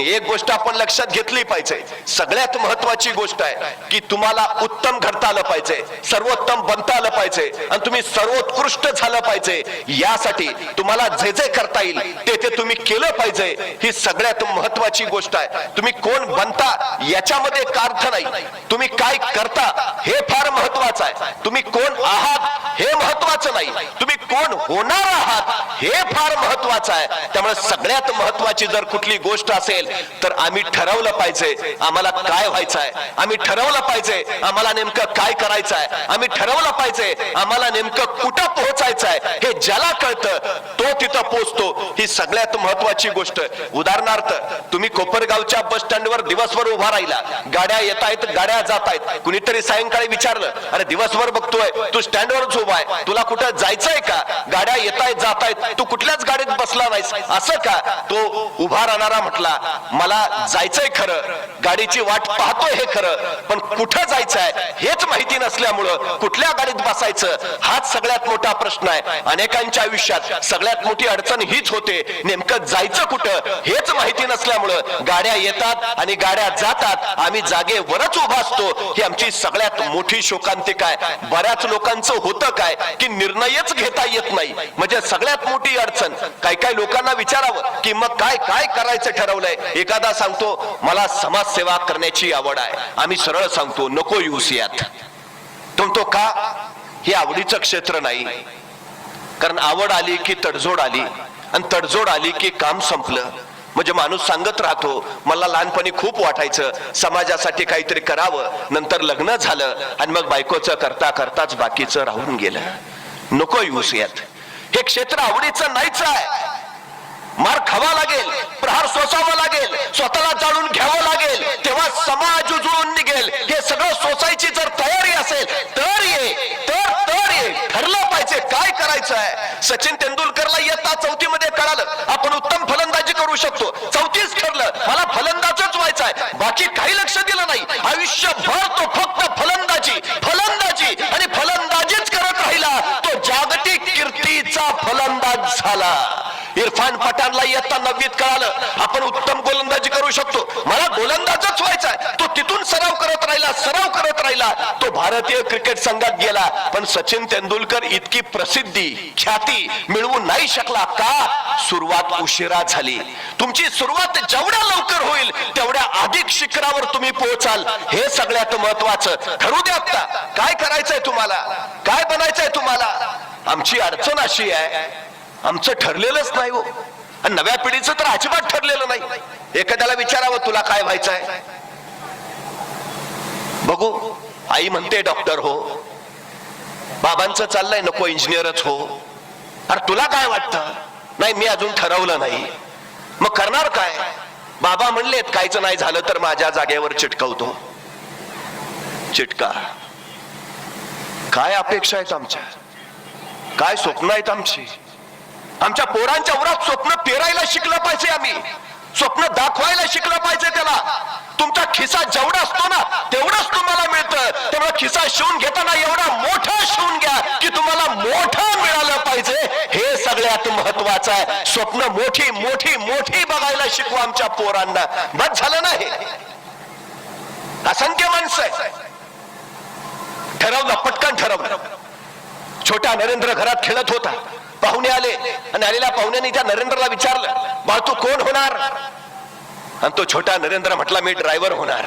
एक गोष्ट आपण लक्षात घेतली पाहिजे. सगळ्यात महत्वाची गोष्ट आहे की तुम्हाला उत्तम घडता आलं पाहिजे सर्वोत्तम बनता आलं पाहिजे आणि तुम्ही सर्वोत्कृष्ट झालं पाहिजे. यासाठी तुम्हाला जे जे करता येईल ते ते तुम्ही केलं पाहिजे. ही सगळ्यात महत्वाची गोष्ट आहे. तुम्ही कोण बनता याच्यामध्ये अर्थ नाही. तुम्ही काय करता हे फार महत्वाचं आहे. तुम्ही कोण आहात हे महत्वाचं नाही. तुम्ही कोण होणार आहात हे फार महत्वाचं आहे. त्यामुळे सगळ्यात महत्वाची जर कुठली गोष्ट असेल तर आम्ही ठरवलं पाहिजे आम्हाला काय व्हायचं आहे. आम्ही ठरवलं पाहिजे आम्हाला नेमकं काय करायचं आहे. आम्ही ठरवलं पाहिजे आम्हाला नेमकं कुठं पोहोचायचं आहे हे ज्याला कळतं तो तिथं पोहोचतो. ही सगळ्यात महत्वाची गोष्ट. उदाहरणार्थ तुम्ही कोपरगावच्या बस स्टँडवर दिवसभर उभा राहिला. गाड्या येत आहेत गाड्या जात आहेत. कुणीतरी सायंकाळी विचारलं अरे दिवसभर बघतोय तू स्टँडवरच उभा आहे. तुला कुठं जायचंय का? गाड्या येत आहेत जात आहेत तू कुठल्याच गाडीत बसला नाहीस. असं का? तो उभा राहणारा म्हटला मला जायचंय खरं. गाडीची वाट पाहतोय हे खरं. पण कुठं जायचंय हेच माहिती नसल्यामुळं कुठल्या गाडीत बसायचं हाच सगळ्यात मोठा प्रश्न आहे. अनेकांच्या आयुष्यात सगळ्यात मोठी अडचण हीच होते. नेमकं जायचं कुठं हेच माहिती नसल्यामुळं गाड्या येतात आणि गाड्या जातात. आम्ही जागेवरच उभा असतो. ही आमची सगळ्यात मोठी शोकांतिका आहे. बऱ्याच लोकांचं होतं काय की निर्णयच घेता येत नाही. म्हणजे सगळ्यात मोठी अडचण काही काही लोकांना विचारावं की मग काय काय करायचं ठरवलंय? एखादा सांगतो मला समाजसेवा करण्याची आवड आहे. आम्ही सरळ सांगतो नको येऊ यात तो का? हे आवडीचं क्षेत्र नाही. कारण आवड आली की तडजोड आली. आणि तडजोड आली की काम संपलं. म्हणजे माणूस सांगत राहतो मला लहानपणी खूप वाटायचं. समाजासाठी काहीतरी करावं. नंतर लग्न झालं आणि मग बायकोचं करता करताच बाकीचं राहून गेलं. नको येऊस यात. हे क्षेत्र आवडीचं नाहीच आहे. मार खावा लागेल प्रहार सोसावा लागेल स्वतःला जाणून घ्यावं लागेल तेव्हा समाज उजळून निघेल. हे सगळं सोसायची जर तयारी असेल तर ये तर तर ये. ठरलं पाहिजे काय करायचं आहे सचिन तेंडुलकरला येता चौथीमध्ये कळालं आपण उत्तम फलंदाजी करू शकतो. चौथीच ठरलं मला फलंदाजच व्हायचं आहे बाकी काही लक्ष दिलं नाही. आयुष्यभर तो फक्त फलंदाजी फल आणि फलंदाजीच करत राहिला तो जागतिक कीर्तीचा फलंदाज झाला. इरफान पठाणला इयत्ता नववीत कळालं. आपण उत्तम गोलंदाजी करू शकतो. मला गोलंदाजच व्हायचा तो तिथून सराव करत राहिला सराव करत राहिला. तो भारतीय क्रिकेट संघात गेला. पण सचिन तेंडुलकर इतकी प्रसिद्धी ख्याती मिळवू नाही शकला का? सुरुवात उशिरा झाली. तुमची सुरुवात जेवढ्या लवकर होईल तेवढ्या अधिक शिखरावर तुम्ही पोहोचाल. हे सगळ्यात महत्वाचं. ठरू द्या काय करायचंय तुम्हाला? काय बनायचंय तुम्हाला? आमची अडचण अशी आहे. आमचं ठरलेलंच नाही हो. आणि नव्या पिढीचं तर अजिबात ठरलेलं नाही. एखाद्याला विचारावं तुला काय व्हायचंय बघू. आई म्हणते डॉक्टर हो. बाबांचं चाललंय नको इंजिनियरच हो. अरे तुला काय वाटतं? नाही मी अजून ठरवलं नाही. मग करणार काय? बाबा म्हणलेत काहीच नाही झालं तर माझ्या जागेवर चिटकवतो. चिटका. काय अपेक्षा आहेत आमच्या? काय स्वप्न आहेत आमची? आमच्या पोरांच्या उरात स्वप्न पेरायला शिकलं पाहिजे आम्ही. स्वप्न दाखवायला शिकलं पाहिजे त्याला. तुमचा खिसा जेवढा असतो ना तेवढंच तुम्हाला मिळतं. तेव्हा खिसा शिवून घेताना एवढा मोठा शिवून घ्या की तुम्हाला मोठं मिळालं पाहिजे. हे सगळ्यात महत्वाचं आहे. स्वप्न मोठी मोठी मोठी बघायला शिकू आमच्या पोरांना. बस झालं नाही असंख्य माणसं ठरवलं पटकन ठरवलं. छोटा नरेंद्र घरात खेळत होता. पाहुणे आले आणि आलेल्या पाहुण्याने त्या नरेंद्रला विचारलं बा तू कोण होणार? आणि तो छोटा नरेंद्र म्हटला मी ड्रायव्हर होणार.